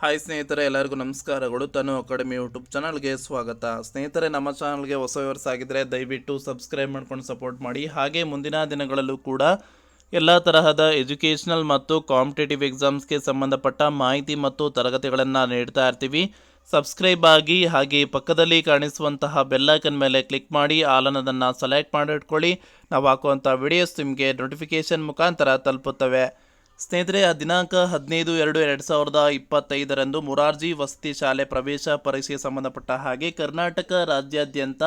Hi ಸ್ನೇಹಿತರೆ, ಎಲ್ಲರಿಗೂ ನಮಸ್ಕಾರಗಳು. ತನು ಅಕಾಡೆಮಿ ಯೂಟ್ಯೂಬ್ ಚಾನಲ್ಗೆ ಸ್ವಾಗತ. ಸ್ನೇಹಿತರೆ, ನಮ್ಮ ಚಾನಲ್ಗೆ ಹೊಸ ವ್ಯವರ್ಸ್ ಆಗಿದ್ದರೆ ದಯವಿಟ್ಟು ಸಬ್ಸ್ಕ್ರೈಬ್ ಮಾಡ್ಕೊಂಡು ಸಪೋರ್ಟ್ ಮಾಡಿ. ಹಾಗೆ ಮುಂದಿನ ದಿನಗಳಲ್ಲೂ ಕೂಡ ಎಲ್ಲ ತರಹದ ಎಜುಕೇಷನಲ್ ಮತ್ತು ಕಾಂಪಿಟೇಟಿವ್ ಎಕ್ಸಾಮ್ಸ್ಗೆ ಸಂಬಂಧಪಟ್ಟ ಮಾಹಿತಿ ಮತ್ತು ತರಗತಿಗಳನ್ನು ನೀಡ್ತಾ ಇರ್ತೀವಿ. ಸಬ್ಸ್ಕ್ರೈಬ್ ಆಗಿ ಹಾಗೆ ಪಕ್ಕದಲ್ಲಿ ಕಾಣಿಸುವಂತಹ ಬೆಲ್ಲೈಕನ್ ಮೇಲೆ ಕ್ಲಿಕ್ ಮಾಡಿ ಆಲನದನ್ನು ಸೆಲೆಕ್ಟ್ ಮಾಡಿಟ್ಕೊಳ್ಳಿ. ನಾವು ಹಾಕುವಂಥ ವಿಡಿಯೋಸ್ ನಿಮಗೆ ನೋಟಿಫಿಕೇಷನ್ ಮುಖಾಂತರ ತಲುಪುತ್ತವೆ. ಸ್ನೇಹಿತರೆ, ದಿನಾಂಕ ಹದಿನೈದು ಎರಡು ಎರಡು ಸಾವಿರದ ಇಪ್ಪತ್ತೈದರಂದು ಮುರಾರ್ಜಿ ವಸತಿ ಶಾಲೆ ಪ್ರವೇಶ ಪರೀಕ್ಷೆಗೆ ಸಂಬಂಧಪಟ್ಟ ಹಾಗೆ ಕರ್ನಾಟಕ ರಾಜ್ಯಾದ್ಯಂತ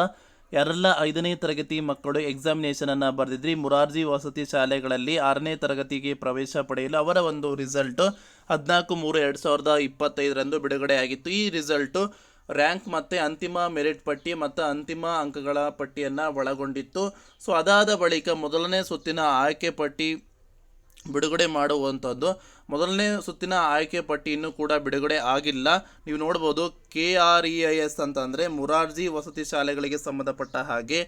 ಯಾರೆಲ್ಲ ಐದನೇ ತರಗತಿ ಮಕ್ಕಳು ಎಕ್ಸಾಮಿನೇಷನನ್ನು ಬರೆದಿದ್ರಿ. ಮುರಾರ್ಜಿ ವಸತಿ ಶಾಲೆಗಳಲ್ಲಿ ಆರನೇ ತರಗತಿಗೆ ಪ್ರವೇಶ ಪಡೆಯಲು ಅವರ ಒಂದು ರಿಸಲ್ಟು ಹದಿನಾಲ್ಕು ಮೂರು ಎರಡು ಸಾವಿರದ ಇಪ್ಪತ್ತೈದರಂದು ಬಿಡುಗಡೆಯಾಗಿತ್ತು ಈ ರಿಸಲ್ಟು ರ್ಯಾಂಕ್ ಮತ್ತು ಅಂತಿಮ ಮೆರಿಟ್ ಪಟ್ಟಿ ಮತ್ತು ಅಂತಿಮ ಅಂಕಗಳ ಪಟ್ಟಿಯನ್ನು ಒಳಗೊಂಡಿತ್ತು. ಸೊ ಅದಾದ ಬಳಿಕ ಮೊದಲನೇ ಸುತ್ತಿನ ಆಯ್ಕೆ ಪಟ್ಟಿ ಬಿಡುಗಡೆ ಮಾಡುವಂಥದ್ದು ಮೊದಲನೇ ಸುತ್ತಿನ ಆಯ್ಕೆ ಪಟ್ಟಿ ಇನ್ನೂ ಕೂಡ ಬಿಡುಗಡೆ ಆಗಿಲ್ಲ. ನೀವು ನೋಡ್ಬೋದು K R E I S ಅಂತಂದರೆ ಮುರಾರ್ಜಿ ವಸತಿ ಶಾಲೆಗಳಿಗೆ ಸಂಬಂಧಪಟ್ಟ ಹಾಗೆ,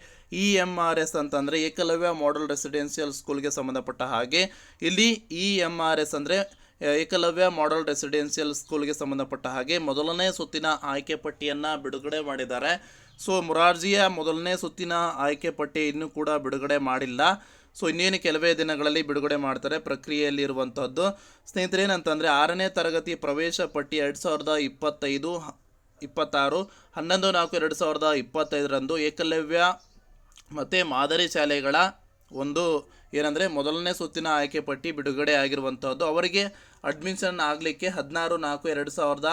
ಇ ಎಂ ಆರ್ ಎಸ್ ಅಂತಂದರೆ ಏಕಲವ್ಯ ಮಾಡಲ್ ರೆಸಿಡೆನ್ಷಿಯಲ್ ಸ್ಕೂಲ್ಗೆ ಸಂಬಂಧಪಟ್ಟ ಹಾಗೆ, ಇಲ್ಲಿ ಇ ಎಂ ಆರ್ ಎಸ್ ಅಂದರೆ ಏಕಲವ್ಯ ಮಾಡಲ್ ರೆಸಿಡೆನ್ಷಿಯಲ್ ಸ್ಕೂಲ್ಗೆ ಸಂಬಂಧಪಟ್ಟ ಹಾಗೆ ಮೊದಲನೇ ಸುತ್ತಿನ ಆಯ್ಕೆ ಪಟ್ಟಿಯನ್ನು ಬಿಡುಗಡೆ ಮಾಡಿದ್ದಾರೆ. ಸೊ ಮುರಾರ್ಜಿಯ ಮೊದಲನೇ ಸುತ್ತಿನ ಆಯ್ಕೆ ಪಟ್ಟಿ ಇನ್ನೂ ಕೂಡ ಬಿಡುಗಡೆ ಮಾಡಿಲ್ಲ. ಸೊ ಇನ್ನೇನು ಕೆಲವೇ ದಿನಗಳಲ್ಲಿ ಬಿಡುಗಡೆ ಮಾಡ್ತಾರೆ ಪ್ರಕ್ರಿಯೆಯಲ್ಲಿ ಇರುವಂಥದ್ದು ಸ್ನೇಹಿತರೆ, ಏನಂತಂದರೆ ಆರನೇ ತರಗತಿ ಪ್ರವೇಶ ಪಟ್ಟಿ ಎರಡು ಸಾವಿರದ ಇಪ್ಪತ್ತೈದು, ಇಪ್ಪತ್ತಾರು, ಹನ್ನೊಂದು ನಾಲ್ಕು ಎರಡು ಸಾವಿರದ ಇಪ್ಪತ್ತೈದರಂದು ಏಕಲವ್ಯ ಮತ್ತು ಮಾದರಿ ಶಾಲೆಗಳ ಒಂದು ಏನಂದರೆ ಮೊದಲನೇ ಸುತ್ತಿನ ಆಯ್ಕೆ ಪಟ್ಟಿ ಬಿಡುಗಡೆ ಆಗಿರುವಂಥದ್ದು ಅವರಿಗೆ ಅಡ್ಮಿಷನ್ ಆಗಲಿಕ್ಕೆ ಹದಿನಾರು ನಾಲ್ಕು ಎರಡು ಸಾವಿರದ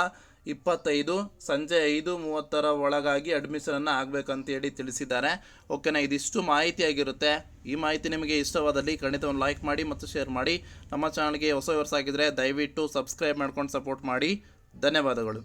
ಇಪ್ಪತ್ತೈದು, ಸಂಜೆ ಐದು, ಮೂವತ್ತರ ಒಳಗಾಗಿ ಅಡ್ಮಿಷನನ್ನು ಆಗಬೇಕಂತೇಳಿ ತಿಳಿಸಿದ್ದಾರೆ. ಓಕೆನಾ ಇದಿಷ್ಟು ಮಾಹಿತಿ ಆಗಿರುತ್ತೆ ಈ ಮಾಹಿತಿ ನಿಮಗೆ ಇಷ್ಟವಾದಲ್ಲಿ ಖಂಡಿತ ಒಂದು ಲೈಕ್ ಮಾಡಿ ಮತ್ತು ಶೇರ್ ಮಾಡಿ. ನಮ್ಮ ಚಾನಲ್ಗೆ ಹೊಸ ವರ್ಷ ಆಗಿದ್ದರೆ ದಯವಿಟ್ಟು ಸಬ್ಸ್ಕ್ರೈಬ್ ಮಾಡ್ಕೊಂಡು ಸಪೋರ್ಟ್ ಮಾಡಿ. ಧನ್ಯವಾದಗಳು.